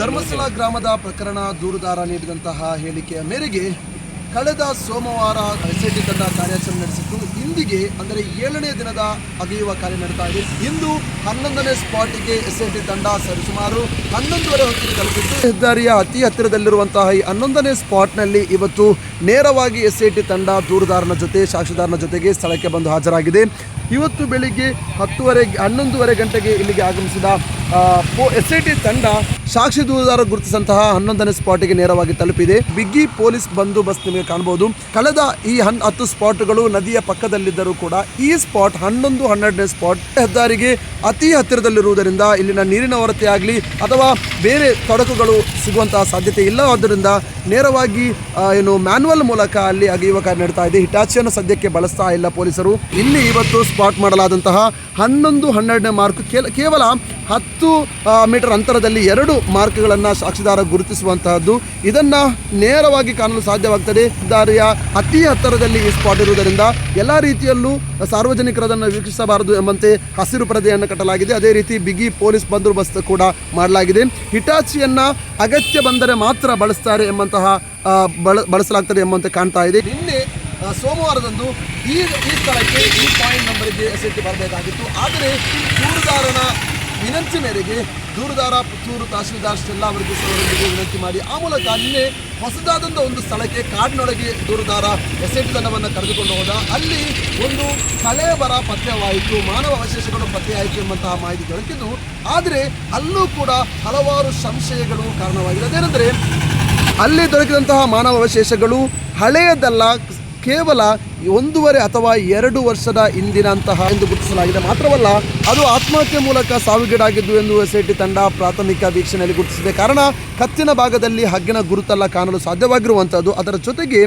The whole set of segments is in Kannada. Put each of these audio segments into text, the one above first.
ಧರ್ಮಸ್ಥಳ ಗ್ರಾಮದ ಪ್ರಕರಣ ದೂರುದಾರ ನೀಡಿದಂತಹ ಹೇಳಿಕೆಯ ಮೇರೆಗೆ ಕಳೆದ ಸೋಮವಾರ ಎಸ್ಐಟಿ ತಂಡ ಕಾರ್ಯಾಚರಣೆ ನಡೆಸಿತ್ತು. ಇಂದಿಗೆ ಅಂದರೆ ಏಳನೇ ದಿನದ ಅಗೆಯುವ ಕಾರ್ಯ ನಡೀತಾ ಇದೆ. ಇಂದು ಹನ್ನೊಂದನೇ ಸ್ಪಾಟಿಗೆ ಎಸ್ಐಟಿ ತಂಡ ಸರಿಸುಮಾರು ಹನ್ನೊಂದುವರೆ ಹೊತ್ತಿಗೆ ತಲುಪಿದ್ದು ಹೆದ್ದಾರಿಯ ಅತಿ ಹತ್ತಿರದಲ್ಲಿರುವಂತಹ ಈ ಹನ್ನೊಂದನೇ ಸ್ಪಾಟ್ನಲ್ಲಿ ಇವತ್ತು ನೇರವಾಗಿ ಎಸ್ಐಟಿ ತಂಡ ದೂರುದಾರನ ಜೊತೆ, ಸಾಕ್ಷಿದಾರನ ಜೊತೆಗೆ ಸ್ಥಳಕ್ಕೆ ಬಂದು ಹಾಜರಾಗಿದೆ. ಇವತ್ತು ಬೆಳಿಗ್ಗೆ ಹತ್ತುವರೆ, ಹನ್ನೊಂದುವರೆ ಗಂಟೆಗೆ ಇಲ್ಲಿಗೆ ಆಗಮಿಸಿದ ಎಸ್ ಐ ಟಿ ತಂಡ ಸಾಕ್ಷಿ ದೂರದಾರ ಗುರುತಿಸಂತಹ ಹನ್ನೊಂದನೇ ಸ್ಪಾಟಿಗೆ ನೇರವಾಗಿ ತಲುಪಿದೆ. ಬಿಗ್ಗಿ ಪೊಲೀಸ್ ಬಂದೋಬಸ್ತ್ ನಿಮಗೆ ಕಾಣಬಹುದು. ಕಳೆದ ಈ ಹನ್ ಹತ್ತು ಸ್ಪಾಟ್ಗಳು ನದಿಯ ಪಕ್ಕದಲ್ಲಿದ್ದರೂ ಕೂಡ ಈ ಸ್ಪಾಟ್ ಹನ್ನೊಂದು, ಹನ್ನೆರಡನೇ ಸ್ಪಾಟ್ ಹೆದ್ದಾರಿಗೆ ಅತಿ ಹತ್ತಿರದಲ್ಲಿರುವುದರಿಂದ ಇಲ್ಲಿನ ನೀರಿನ ಹೊರತೆ ಆಗಲಿ ಅಥವಾ ಬೇರೆ ತೊಡಕುಗಳು ಸಿಗುವಂತಹ ಸಾಧ್ಯತೆ ಇಲ್ಲ. ಆದ್ದರಿಂದ ನೇರವಾಗಿ ಏನು ಮ್ಯಾನ್ಯುವಲ್ ಮೂಲಕ ಅಲ್ಲಿ ಅಗೆಯುವ ಕಾರ್ಯ ನಡೀತಾ ಇದೆ. ಹಿಟಾಚಿಯನ್ನು ಸದ್ಯಕ್ಕೆ ಬಳಸ್ತಾ ಇಲ್ಲ ಪೊಲೀಸರು. ಇಲ್ಲಿ ಇವತ್ತು ಸ್ಪಾಟ್ ಮಾಡಲಾದಂತಹ ಹನ್ನೊಂದು, ಹನ್ನೆರಡನೇ ಮಾರ್ಕ್ ಕೇವಲ ಹತ್ತು ಆ, ಮೀಟರ್ ಅಂತರದಲ್ಲಿ ಎರಡು ಮಾರ್ಕ್ಗಳನ್ನು ಸಾಕ್ಷಿದಾರ ಗುರುತಿಸುವಂತಹದ್ದು. ಇದನ್ನು ನೇರವಾಗಿ ಕಾಣಲು ಸಾಧ್ಯವಾಗ್ತದೆ. ದಾರಿಯ ಅತಿ ಹತ್ತಿರದಲ್ಲಿ ಈ ಸ್ಪಾಟ್ ಇರುವುದರಿಂದ ಎಲ್ಲ ರೀತಿಯಲ್ಲೂ ಸಾರ್ವಜನಿಕರು ಅದನ್ನು ವೀಕ್ಷಿಸಬಾರದು ಎಂಬಂತೆ ಹಸಿರು ಪರದೆಯನ್ನು ಕಟ್ಟಲಾಗಿದೆ. ಅದೇ ರೀತಿ ಬಿಗಿ ಪೊಲೀಸ್ ಬಂದೋಬಸ್ತ್ ಕೂಡ ಮಾಡಲಾಗಿದೆ. ಹಿಟಾಚಿಯನ್ನು ಅಗತ್ಯ ಬಂದರೆ ಮಾತ್ರ ಬಳಸ್ತಾರೆ ಎಂಬಂತಹ ಬಳ ಬಳಸಲಾಗ್ತದೆ ಎಂಬಂತೆ ಕಾಣ್ತಾ ಇದೆ. ನಿನ್ನೆ ಸೋಮವಾರದಂದು ಈ ಈ ಸ್ಥಳಕ್ಕೆ ಈ ಪಾಯಿಂಟ್ ನಂಬರಿಗೆ ಎಸ್ ಟಿ ಬರಬೇಕಾಗಿತ್ತು. ಆದರೆ ದೂರುದಾರನ ವಿನಂತಿ ಮೇರೆಗೆ ದೂರುದಾರ ಪುತ್ತೂರು ತಹಶೀಲ್ದಾರ್ ಸ್ಟೆಲ್ಲಾ ಅವರಿಗೆ ವಿನಂತಿ ಮಾಡಿ. ಆ ಮೂಲಕ ಅಲ್ಲೇ ಹೊಸದಾದಂಥ ಒಂದು ಸ್ಥಳಕ್ಕೆ ಕಾಡಿನೊಳಗೆ ದೂರದಾರ ಎಸ್ ಐ ಟಿ ತಂಡವನ್ನು ಕರೆದುಕೊಂಡು ಹೋದ. ಅಲ್ಲಿ ಒಂದು ಕಳೆಬರ ಪತ್ತೆವಾಯಿತು ಮಾನವ ಅವಶೇಷಗಳು ಪತ್ತೆಯಾಯಿತು ಎಂಬಂತಹ ಮಾಹಿತಿ ದೊರಕಿದ್ದು. ಆದರೆ ಅಲ್ಲೂ ಕೂಡ ಹಲವಾರು ಸಂಶಯಗಳು ಕಾರಣವಾಗಿದೆ ಅದೇನೆಂದರೆ ಅಲ್ಲಿ ದೊರಕಿದಂತಹ ಮಾನವ ಅವಶೇಷಗಳು ಹಳೆಯದಲ್ಲ, ಕೇವಲ ಒಂದೂವರೆ ಅಥವಾ ಎರಡು ವರ್ಷದ ಹಿಂದಿನಂತಹ ಎಂದು ಗುರುತಿಸಲಾಗಿದೆ. ಮಾತ್ರವಲ್ಲ ಅದು ಆತ್ಮಹತ್ಯೆ ಮೂಲಕ ಸಾವಿಗೀಡಾಗಿದ್ದು ಎಂದು ಎಸ್ ಐ ಟಿ ತಂಡ ಪ್ರಾಥಮಿಕ ವೀಕ್ಷಣೆಯಲ್ಲಿ ಗುರುತಿಸಿದೆ. ಕಾರಣ, ಕತ್ತಿನ ಭಾಗದಲ್ಲಿ ಹಗ್ಗಿನ ಗುರುತಲ್ಲ ಕಾಣಲು ಸಾಧ್ಯವಾಗಿರುವಂಥದ್ದು ಅದರ ಜೊತೆಗೆ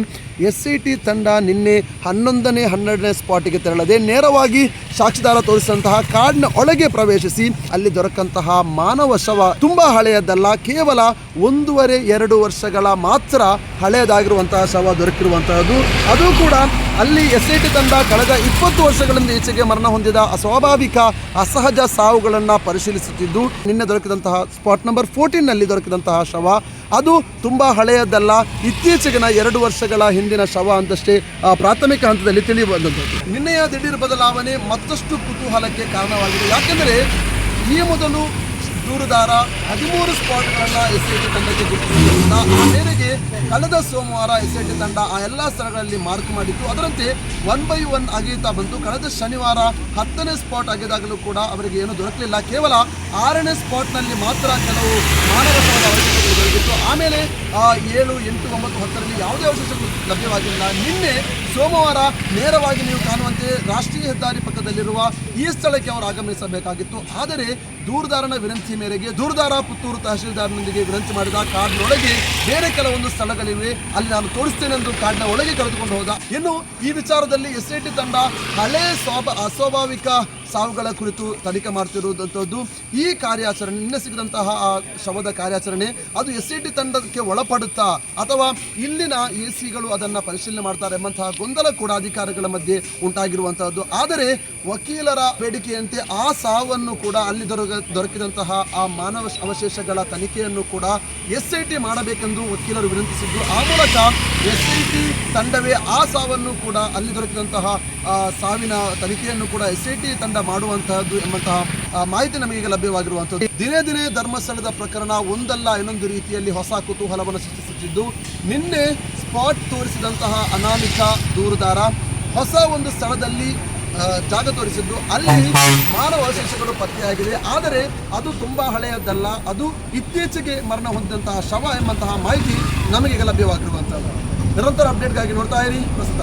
ಎಸ್ ಐ ಟಿ ತಂಡ ನಿನ್ನೆ ಹನ್ನೊಂದನೇ, ಹನ್ನೆರಡನೇ ಸ್ಪಾಟಿಗೆ ತೆರಳದೆ ನೇರವಾಗಿ ಸಾಕ್ಷಿದಾರ ತೋರಿಸಿದಂತಹ ಕಾಡಿನ ಒಳಗೆ ಪ್ರವೇಶಿಸಿ ಅಲ್ಲಿ ದೊರಕಂತಹ ಮಾನವ ಶವ ತುಂಬ ಹಳೆಯದಲ್ಲ, ಕೇವಲ ಒಂದೂವರೆ, ಎರಡು ವರ್ಷಗಳ ಮಾತ್ರ ಹಳೆಯದಾಗಿರುವಂತಹ ಶವ ದೊರಕಿರುವಂತಹದ್ದು. ಅದು ಕೂಡ ಅಲ್ಲಿ ಎಸ್ ಐ ಟಿ ತಂಡ ಕಳೆದ ಇಪ್ಪತ್ತು ವರ್ಷಗಳಿಂದ ಈಚೆಗೆ ಮರಣ ಹೊಂದಿದ ಅಸ್ವಾಭಾವಿಕ ಅಸಹಜ ಸಾವುಗಳನ್ನು ಪರಿಶೀಲಿಸುತ್ತಿದ್ದು ನಿನ್ನೆ ದೊರಕಿದಂತಹ ಸ್ಪಾಟ್ ನಂಬರ್ ಫೋರ್ಟೀನ್ನಲ್ಲಿ ದೊರಕಿದಂತಹ ಶವ. ಅದು ತುಂಬ ಹಳೆಯದಲ್ಲ, ಇತ್ತೀಚೆಗಿನ ಎರಡು ವರ್ಷಗಳ ಹಿಂದಿನ ಶವ ಅಂತಷ್ಟೇ ಪ್ರಾಥಮಿಕ ಹಂತದಲ್ಲಿ ತಿಳಿದು ಬಂದದ್ದು. ನಿನ್ನೆಯ ದಿಢೀರ್ ಬದಲಾವಣೆ ಮತ್ತಷ್ಟು ಕುತೂಹಲಕ್ಕೆ ಕಾರಣವಾಗಿದೆ. ಯಾಕೆಂದರೆ ಈ ಮೊದಲು ದೂರುದಾರ ಹದಿಮೂರು ಸ್ಪಾಟ್ಗಳನ್ನು ಎಸ್ ಐ ಟಿ ತಂಡಕ್ಕೆ ಗುರುತಿಸಿದ್ದರಿಂದ ಆ ಮೇರೆಗೆ ಕಳೆದ ಸೋಮವಾರ ಎಸ್ ಐ ಟಿ ತಂಡ ಆ ಎಲ್ಲ ಸ್ಥಳಗಳಲ್ಲಿ ಮಾರ್ಕ್ ಮಾಡಿತ್ತು ಅದರಂತೆ ಒನ್ ಬೈ ಒನ್ ಅಗೆಯುತ್ತಾ ಬಂತು ಕಳೆದ ಶನಿವಾರ ಹತ್ತನೇ ಸ್ಪಾಟ್ ಆಗಿದಾಗಲೂ ಕೂಡ ಅವರಿಗೆ ಏನು ದೊರಕಲಿಲ್ಲ. ಕೇವಲ ಆರನೇ ಸ್ಪಾಟ್ನಲ್ಲಿ ಮಾತ್ರ ಕೆಲವು ಮಾನವ ಅವಶೇಷಗಳು ದೊರಕಿತ್ತು ಆಮೇಲೆ ಏಳು, ಎಂಟು, ಒಂಬತ್ತು, ಹತ್ತರಲ್ಲಿ ಯಾವುದೇ ಅವಶೇಷಗಳು ಲಭ್ಯವಾಗಿಲ್ಲ. ನಿನ್ನೆ ಸೋಮವಾರ ನೇರವಾಗಿ ನೀವು ಕಾಣುವಂತೆ ರಾಷ್ಟ್ರೀಯ ಹೆದ್ದಾರಿ ಪಕ್ಕದಲ್ಲಿರುವ ಈ ಸ್ಥಳಕ್ಕೆ ಅವರು ಆಗಮಿಸಬೇಕಾಗಿತ್ತು. ಆದರೆ ದೂರದಾರನ ವಿನಂತಿ ಮೇರೆಗೆ ದೂರದಾರ ಪುತ್ತೂರು ತಹಶೀಲ್ದಾರ್ನೊಂದಿಗೆ ವಿನಂತಿ ಮಾಡಿದ ಕಾರ್ಡ್ನೊಳಗೆ ಬೇರೆ ಕೆಲವೊಂದು ಸ್ಥಳಗಳಿವೆ. ಅಲ್ಲಿ ನಾನು ತೋರಿಸ್ತೇನೆ ಎಂದು ಕಾರ್ಡ್ನ ಒಳಗೆ ಕರೆದುಕೊಂಡು ಹೋದ. ಇನ್ನು ಈ ವಿಚಾರದಲ್ಲಿ ಎಸ್ ಐ ಟಿ ತಂಡ ಹಳೆ ಸ್ವಾಭ, ಅಸ್ವಾಭಾವಿಕ ಸಾವುಗಳ ಕುರಿತು ತನಿಖೆ ಮಾಡ್ತಿರುವಂಥದ್ದು ಈ ಕಾರ್ಯಾಚರಣೆ, ನಿನ್ನೆ ಸಿಗದಂತಹ ಆ ಶವದ ಕಾರ್ಯಾಚರಣೆ, ಅದು ಎಸ್ ಸಿ ಟಿ ತಂಡಕ್ಕೆ ಒಳಪಡುತ್ತಾ ಅಥವಾ ಇಲ್ಲಿನ ಎ ಸಿಗಳು ಅದನ್ನು ಪರಿಶೀಲನೆ ಮಾಡ್ತಾರೆ ಎಂಬಂತಹ ಗೊಂದಲ ಕೂಡ ಅಧಿಕಾರಿಗಳ ಮಧ್ಯೆ ಉಂಟಾಗಿರುವಂತಹದ್ದು. ಆದರೆ ವಕೀಲರ ಬೇಡಿಕೆಯಂತೆ ಆ ಸಾವನ್ನು ಕೂಡ ಅಲ್ಲಿ ದೊರಕ ದೊರಕಿದಂತಹ ಆ ಮಾನವ ಅವಶೇಷಗಳ ತನಿಖೆಯನ್ನು ಕೂಡ ಎಸ್ ಐ ಟಿ ಮಾಡಬೇಕೆಂದು ವಕೀಲರು ವಿನಂತಿಸಿದ್ದು. ಆ ಮೂಲಕ ಎಸ್ ಐ ಟಿ ತಂಡವೇ ಆ ಸಾವನ್ನು ಕೂಡ ಅಲ್ಲಿ ದೊರಕಿದಂತಹ ಸಾವಿನ ತನಿಖೆಯನ್ನು ಕೂಡ ಎಸ್ ಐ ಟಿ ತಂಡ ಮಾಡುವಂತಹದ್ದು ಎಂಬಂತಹ ಮಾಹಿತಿ ನಮಗೆ ಲಭ್ಯವಾಗಿರುವಂತದ್ದು. ದಿನೇ ದಿನೇ ಧರ್ಮಸ್ಥಳದ ಪ್ರಕರಣ ಒಂದಲ್ಲ ಇನ್ನೊಂದು ರೀತಿಯಲ್ಲಿ ಹೊಸ ಕುತೂಹಲವನ್ನು ಸೃಷ್ಟಿಸುತ್ತಿದ್ದು, ನಿನ್ನೆ ಸ್ಪಾಟ್ ತೋರಿಸಿದಂತಹ ಅನಾಮಿಕ ದೂರುದಾರ ಹೊಸ ಒಂದು ಸ್ಥಳದಲ್ಲಿ ಜಾಗ ತೋರಿಸಿದ್ದು. ಅಲ್ಲಿ ಮಾನವ ಅವಶೇಷಗಳು ಪತ್ತೆಯಾಗಿದೆ. ಆದರೆ ಅದು ತುಂಬಾ ಹಳೆಯದ್ದಲ್ಲ ಅದು ಇತ್ತೀಚೆಗೆ ಮರಣ ಹೊಂದಿದಂತಹ ಶವ ಎಂಬಂತಹ ಮಾಹಿತಿ ನಮಗೆ ಈಗ ಲಭ್ಯವಾಗಿರುವಂಥದ್ದು ನಿರಂತರ ಅಪ್ಡೇಟ್ಗಾಗಿ ನೋಡ್ತಾ ಇರಿ, ಪ್ರಸ್ತುತ